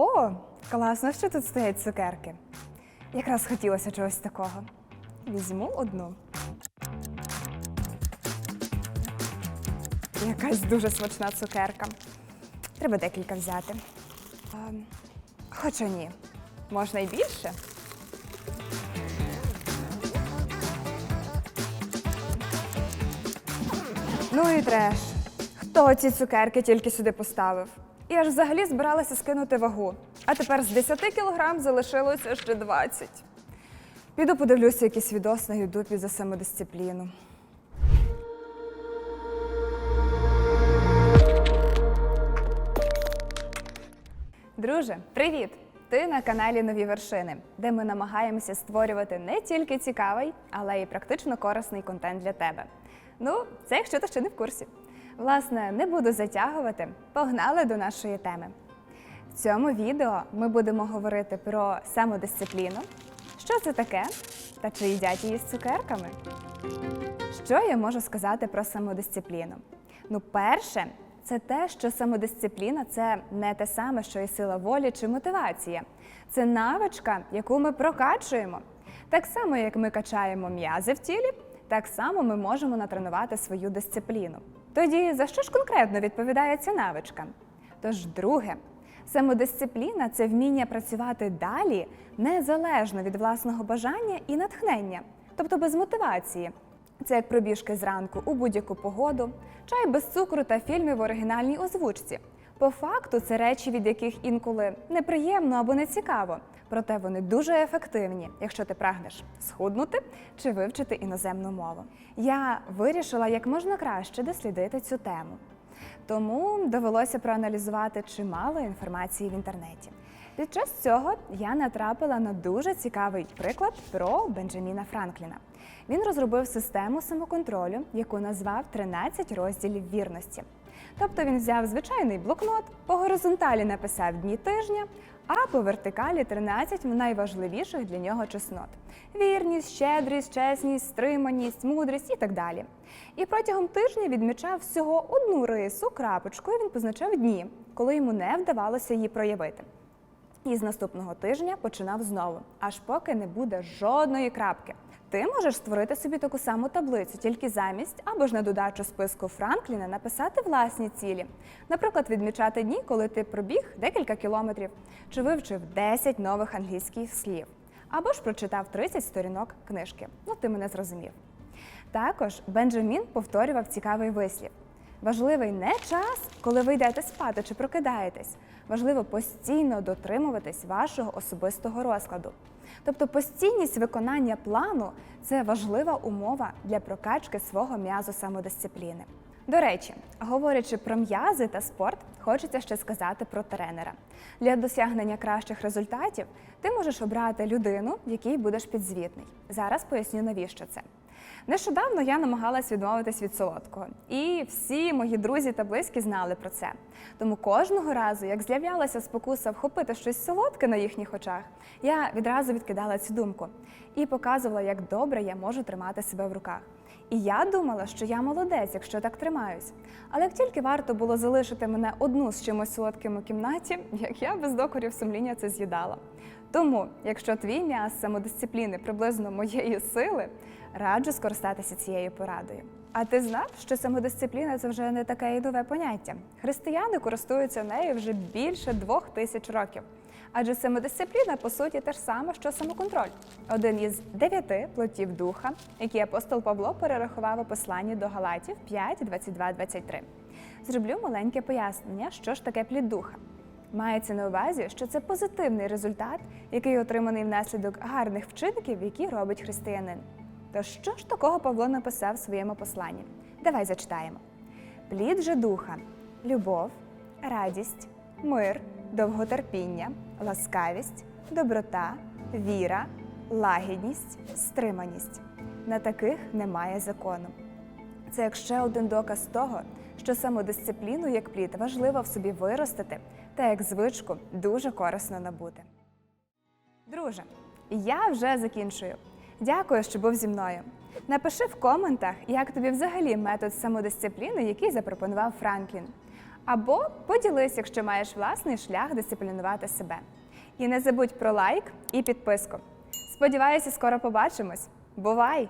О, класно, що тут стоять цукерки. Якраз хотілося чогось такого. Візьму одну. Якась дуже смачна цукерка. Треба декілька взяти. Ем, хоча ні, можна і більше. Ну і треш. Хто ці цукерки тільки сюди поставив? Я ж взагалі збиралася скинути вагу. А тепер з 10 кілограм залишилося ще 20. Піду подивлюся якийсь відос на Ютубі за самодисципліну. Друже, привіт! Ти на каналі Нові вершини, де ми намагаємося створювати не тільки цікавий, але й практично корисний контент для тебе. Ну, це якщо ти ще не в курсі. Власне, не буду затягувати. Погнали до нашої теми. В цьому відео ми будемо говорити про самодисципліну, що це таке та чи їдять її з цукерками. Що я можу сказати про самодисципліну? Ну, перше, це те, що самодисципліна це не те саме, що і сила волі чи мотивація. Це навичка, яку ми прокачуємо. Так само, як ми качаємо м'язи в тілі, так само ми можемо натренувати свою дисципліну. Тоді за що ж конкретно відповідає ця навичка? Тож, друге, самодисципліна це вміння працювати далі незалежно від власного бажання і натхнення, тобто без мотивації. Це як пробіжки зранку у будь-яку погоду, чай без цукру та фільми в оригінальній озвучці. По факту це речі, від яких інколи неприємно або нецікаво, проте вони дуже ефективні, якщо ти прагнеш схуднути чи вивчити іноземну мову. Я вирішила як можна краще дослідити цю тему. Тому довелося проаналізувати чимало інформації в інтернеті. Під час цього я натрапила на дуже цікавий приклад про Бенджаміна Франкліна. Він розробив систему самоконтролю, яку назвав 13 розділів вірності. Тобто він взяв звичайний блокнот, по горизонталі написав дні тижня, а по вертикалі 13 найважливіших для нього чеснот: вірність, щедрість, чесність, стриманість, мудрість і так далі. І протягом тижня відмічав всього одну рису, крапочку, і він позначав дні, коли йому не вдавалося її проявити. І з наступного тижня починав знову, аж поки не буде жодної крапки. Ти можеш створити собі таку саму таблицю, тільки замість або ж на додачу списку Франкліна написати власні цілі. Наприклад, відмічати дні, коли ти пробіг декілька кілометрів, чи вивчив 10 нових англійських слів, або ж прочитав 30 сторінок книжки. Ну, ти мене зрозумів. Також Бенджамін повторював цікавий вислів. Важливий не час, коли ви йдете спати чи прокидаєтесь. Важливо постійно дотримуватись вашого особистого розкладу. Тобто постійність виконання плану це важлива умова для прокачки свого м'язу самодисципліни. До речі, говорячи про м'язи та спорт, хочеться ще сказати про тренера. Для досягнення кращих результатів ти можеш обрати людину, якій будеш підзвітний. Зараз поясню, навіщо це. Нещодавно я намагалась відмовитись від солодкого, і всі мої друзі та близькі знали про це. Тому кожного разу, як з'являлася спокуса вхопити щось солодке на їхніх очах, я відразу відкидала цю думку і показувала, як добре я можу тримати себе в руках. І я думала, що я молодець, якщо так тримаюсь. Але як тільки варто було залишити мене одну з чимось солодким у кімнаті, як я без докорів сумління це з'їдала. Тому, якщо твій м'яз самодисципліни приблизно моєї сили, раджу скористатися цією порадою. А ти знав, що самодисципліна це вже не таке і нове поняття? Християни користуються нею вже більше двох тисяч років. Адже самодисципліна, по суті, те ж саме, що самоконтроль. Один із дев'яти плотів духа, які апостол Павло перерахував у посланні до Галатів 5, 22, 23. Зроблю маленьке пояснення, що ж таке плід духа. Мається на увазі, що це позитивний результат, який отриманий внаслідок гарних вчинків, які робить християнин. То що ж такого Павло написав в своєму посланні? Давай зачитаємо: плід же духа, любов, радість, мир, довготерпіння, ласкавість, доброта, віра, лагідність, стриманість. На таких немає закону. Це як ще один доказ того, що самодисципліну як плід важливо в собі виростити та як звичку дуже корисно набути. Друже, я вже закінчую. Дякую, що був зі мною. Напиши в коментах, як тобі взагалі метод самодисципліни, який запропонував Франклін. Або поділись, якщо маєш власний шлях дисциплінувати себе. І не забудь про лайк і підписку. Сподіваюся, скоро побачимось. Бувай!